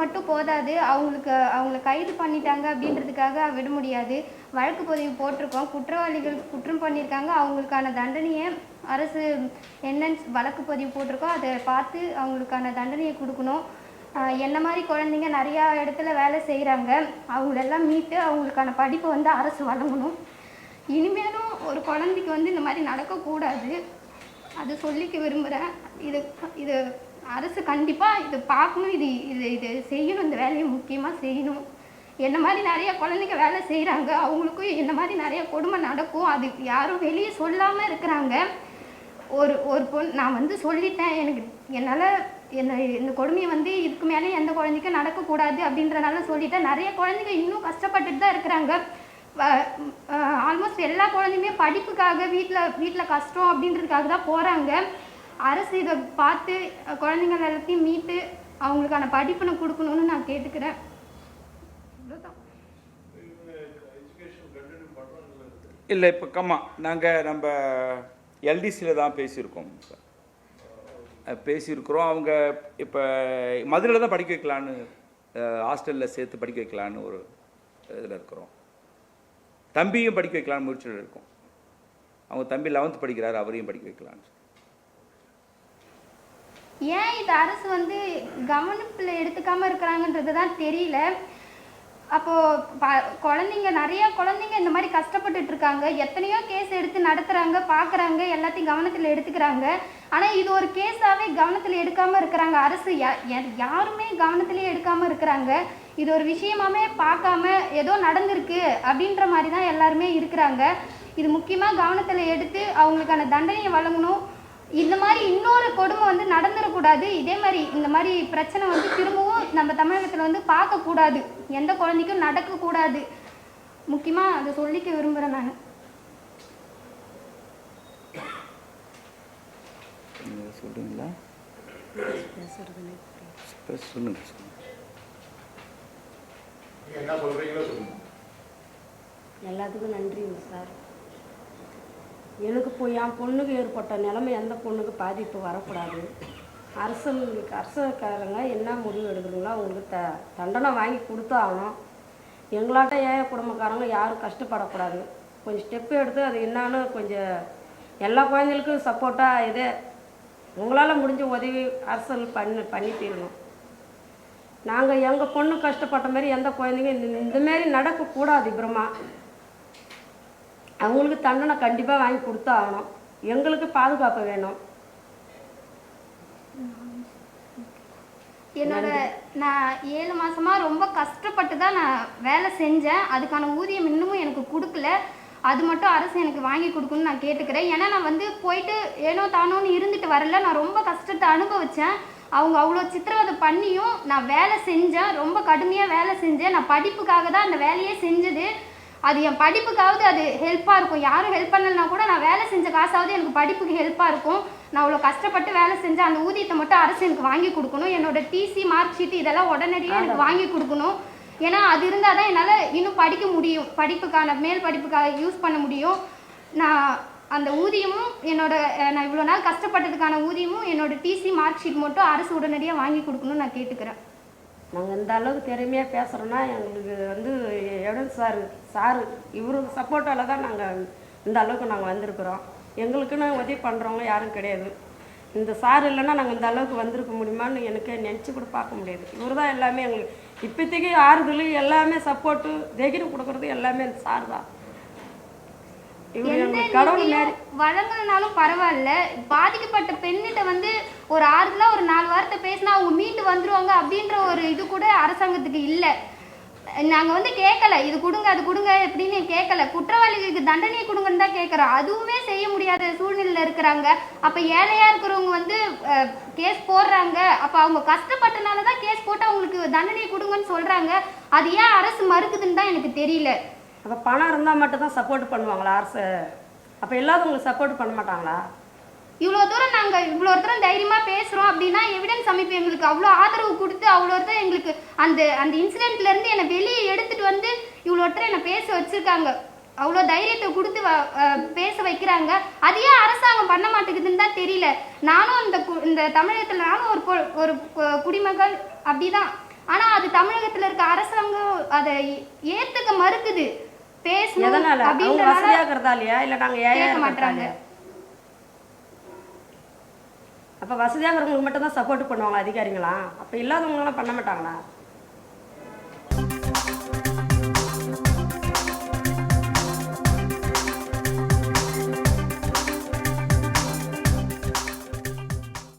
மட்டும் போதாது. அவங்களுக்கு அவங்கள கைது பண்ணிட்டாங்க அப்படின்றதுக்காக விட முடியாது. வழக்கு பதிவு போட்டிருக்கோம். குற்றவாளிகள் குற்றம் பண்ணியிருக்காங்க. அவங்களுக்கான தண்டனையை அரசு என்னன்னு வழக்கு பதிவு போட்டிருக்கோம். அதை பார்த்து அவங்களுக்கான தண்டனையை கொடுக்கணும். என்ன மாதிரி குழந்தைங்க நிறையா இடத்துல வேலை செய்கிறாங்க அவங்களெல்லாம் மீட்டு அவங்களுக்கான படிப்பை வந்து அரசு வழங்கணும். இனிமேலும் ஒரு குழந்தைக்கு வந்து இந்த மாதிரி நடக்கக்கூடாது. அது சொல்லிக்க விரும்புகிறேன் இது இது அரசு கண்டிப்பாக இது பார்க்கணும் இது இது இது செய்யணும் இந்த வேலையை முக்கியமாக செய்யணும். என்ன மாதிரி நிறைய குழந்தைங்க வேலை செய்கிறாங்க அவங்களுக்கும் இந்த மாதிரி நிறைய கொடுமை நடக்கும் அது யாரும் வெளியே சொல்லாமல் இருக்கிறாங்க. ஒரு ஒரு பொண் நான் வந்து சொல்லிட்டேன் எனக்கு என்னால் என்ன இந்த கொடுமையை வந்து இதுக்கு மேலே எந்த குழந்தைக்கும் நடக்கக்கூடாது அப்படின்றனால சொல்லிட்டேன். நிறைய குழந்தைங்க இன்னும் கஷ்டப்பட்டுட்டு தான் இருக்கிறாங்க. ஆல்மோஸ்ட் எல்லா குழந்தையுமே படிப்புக்காக வீட்டில் வீட்டில் கஷ்டம் அப்படின்றதுக்காக தான் போகிறாங்க அரசு இதை பார்த்து குழந்தைங்கள் குழந்தைங்க எல்லாத்தையும் மீட்டு அவங்களுக்கான படிப்பினை கொடுக்கணும்னு நான் கேட்டுக்கிறேன். இல்லை இப்போ கம்மா நாங்கள் நம்ம எல்டிசியில் தான் பேசியிருக்கோம். பேசியிருக்கிறோம். அவங்க இப்போ மதுரையில் தான் படிக்க வைக்கலான்னு ஹாஸ்டலில் சேர்த்து படிக்க வைக்கலான்னு ஒரு இதில் இருக்கிறோம். தம்பியும் படிக்க வைக்கலான்னு முயற்சியில் இருக்கோம். அவங்க தம்பி லெவன்த் படிக்கிறார் அவரையும் படிக்க வைக்கலான்னு ஏன் இது அரசு வந்து கவனிப்பில் எடுத்துக்காமல் இருக்கிறாங்கன்றது தான் தெரியல. அப்போது ப குழந்தைங்க நிறையா குழந்தைங்க இந்த மாதிரி கஷ்டப்பட்டுட்டு இருக்காங்க. எத்தனையோ கேஸ் எடுத்து நடத்துகிறாங்க பார்க்குறாங்க எல்லாத்தையும் கவனத்தில் எடுத்துக்கிறாங்க. ஆனால் இது ஒரு கேஸாகவே கவனத்தில் எடுக்காமல் இருக்கிறாங்க அரசு. யா- யா- யாருமே கவனத்திலே எடுக்காமல் இருக்கிறாங்க. இது ஒரு விஷயமாவே பார்க்காம ஏதோ நடந்திருக்கு அப்படின்ற மாதிரி தான் எல்லாருமே இருக்கிறாங்க. இது முக்கியமாக கவனத்தில் எடுத்து அவங்களுக்கான தண்டனையை வழங்கணும். இந்த மாதிரி இன்னொரு கொடுமை வந்து நடந்துடக்கூடாது இதே மாதிரி இந்த மாதிரி பிரச்சனை வந்து திரும்பவும் நம்ம தமிழகத்தில் வந்து பார்க்கக்கூடாது எந்த குழந்தைக்கும் நடக்கக்கூடாது முக்கியமாக அதை சொல்லிக்க விரும்புகிறேன் நான். என்ன சொல்றீங்களோ சொல்லுங்க. எல்லாத்துக்கும் நன்றிங்க சார். எனக்கு இப்போ என் பொண்ணுக்கு ஏற்பட்ட நிலைமை எந்த பொண்ணுக்கு பாதிப்பு வரக்கூடாது? அரசனுக்கு அரசுக்காரங்க என்ன முடிவு எடுக்கிறீங்களோ அவங்களுக்கு த தண்டனை வாங்கி கொடுத்தாகணும் எங்களாட்ட ஏழை குடும்பக்காரங்க யாரும் கஷ்டப்படக்கூடாது. கொஞ்சம் ஸ்டெப்பு எடுத்து அது என்னான்னு கொஞ்சம் எல்லா குழந்தைகளுக்கும் சப்போர்ட்டாக இதே. உங்களால் முடிஞ்ச உதவி அரசல் பண்ணி பண்ணி தீரணும். நாங்கள் எங்கள் பொண்ணு கஷ்டப்பட்ட மாதிரி எந்த குழந்தைங்க இந்த நடக்கக்கூடாது பிரம்மா. அவங்களுக்கு தண்டனை கண்டிப்பாக வாங்கி கொடுத்தா ஆகணும். எங்களுக்கு பாதுகாப்பு வேணும். என்னோட நான் ஏழு மாசமா ரொம்ப கஷ்டப்பட்டு தான் நான் வேலை செஞ்சேன். அதுக்கான ஊதியம் இன்னமும் எனக்கு கொடுக்கல. அது மட்டும் அரசு எனக்கு வாங்கி கொடுக்கணும்னு நான் கேட்டுக்கிறேன். ஏன்னா நான் வந்து போயிட்டு ஏனோ தானோன்னு இருந்துட்டு வரல. நான் ரொம்ப கஷ்டத்தை அனுபவிச்சேன். அவங்க அவ்வளோ சித்திரவதை பண்ணியும் நான் வேலை செஞ்சேன். ரொம்ப கடுமையாக வேலை செஞ்சேன். நான் படிப்புக்காக தான் அந்த வேலையே செஞ்சது. அது என் படிப்புக்காவது அது ஹெல்ப்பாக இருக்கும். யாரும் ஹெல்ப் பண்ணலைனா கூட நான் வேலை செஞ்ச காசாவது எனக்கு படிப்புக்கு ஹெல்ப்பாக இருக்கும். நான் அவ்வளோ கஷ்டப்பட்டு வேலை செஞ்சேன் அந்த ஊதியத்தை மட்டும் அரசு எனக்கு வாங்கி கொடுக்கணும். என்னோட டிசி மார்க் ஷீட் இதெல்லாம் உடனடியாக எனக்கு வாங்கி கொடுக்கணும். ஏன்னா அது இருந்தால் தான் என்னால் இன்னும் படிக்க முடியும். படிப்புக்கான மேல் படிப்புக்காக யூஸ் பண்ண முடியும். நான் அந்த ஊதியமும் என்னோட நான் இவ்வளோ நாள் கஷ்டப்பட்டதுக்கான ஊதியமும் என்னோட டிசி மார்க் ஷீட் மட்டும் அரசு உடனடியாக வாங்கி கொடுக்கணும்னு நான் கேட்டுக்கிறேன். நாங்கள் இந்த அளவுக்கு திறமையாக பேசுகிறோன்னா எங்களுக்கு வந்து எடன் சார் சாரு இவரு சப்போர்ட்டால் தான் நாங்கள் இந்த அளவுக்கு நாங்கள் வந்திருக்கிறோம். எங்களுக்குன்னு உதவி பண்ணுறவங்க யாரும் கிடையாது. இந்த சார் இல்லைன்னா நாங்கள் இந்த அளவுக்கு வந்திருக்க முடியுமான்னு எனக்கு நினச்சி கூட பார்க்க முடியாது. இவர் தான் எல்லாமே எங்களுக்கு இப்போதைக்கு ஆறுதல் எல்லாமே சப்போர்ட்டு தைரியம் கொடுக்குறது எல்லாமே இந்த சார் தான். இவர் எங்களுக்கு கடவுள் வழங்கலைனாலும் பரவாயில்ல. பாதிக்கப்பட்ட பெண்ணிட்ட வந்து ஒரு ஆறுதலாக ஒரு நாலு வார்த்தை பேசினா அவங்க மீண்டு வந்துடுவாங்க அப்படின்ற ஒரு இது கூட அரசாங்கத்துக்கு இல்லை. நாங்கள் வந்து கேட்கல இது கொடுங்க அது கொடுங்க அப்படின்னு கேட்கல குற்றவாளிகளுக்கு தண்டனை கொடுங்கன்னு தான் கேட்குறோம் அதுவுமே செய்ய முடியாத சூழ்நிலையில் இருக்கிறாங்க. அப்போ ஏழையாக இருக்கிறவங்க வந்து கேஸ் போடுறாங்க. அப்போ அவங்க கஷ்டப்பட்டனால தான் கேஸ் போட்டு அவங்களுக்கு தண்டனை கொடுங்கன்னு சொல்கிறாங்க அது ஏன் அரசு மறுக்குதுன்னு தான் எனக்கு தெரியல. அப்போ பணம் இருந்தால் மட்டும் தான் சப்போர்ட் பண்ணுவாங்களா அரசு? அப்போ இல்லாதவங்களுக்கு சப்போர்ட் பண்ண மாட்டாங்களா? இவ்வளோ தூரம் நாங்கள் இவ்வளோ தூரம் தைரியமாக பேசுகிறோம் அப்படின்னா எவிடன்ஸ் அமைப்பு எங்களுக்கு அவ்வளோ ஆதரவு கொடுத்து அவ்வளோ தூரம் எங்களுக்கு அந்த அந்த இன்சிடென்ட்ல இருந்து என்னை வெளியே எடுத்துட்டு வந்து இவ்வளோ தூரம் என்னை பேச வச்சிருக்காங்க. அவ்வளோ தைரியத்தை கொடுத்து பேச வைக்கிறாங்க. அது ஏன் அரசாங்கம் பண்ண மாட்டேங்குதுன்னு தான் தெரியல. நானும் இந்த கு- இந்த தமிழகத்தில் நானும் ஒரு ஒரு குடிமகள் அப்படிதான். ஆனா அது தமிழகத்துல இருக்க அரசாங்கம் அதை ஏத்துக்க மறுக்குது. பேசணும் இல்லையா? இல்லை நாங்கள் ஏன் கேட்க மாட்றாங்க. அப்போ வசதியாக இருக்கிறவங்களுக்கு மட்டும் தான் சப்போர்ட் பண்ணுவாங்க அதிகாரிங்களா அப்போ இல்லாதவங்களாம் பண்ண மாட்டாங்களா?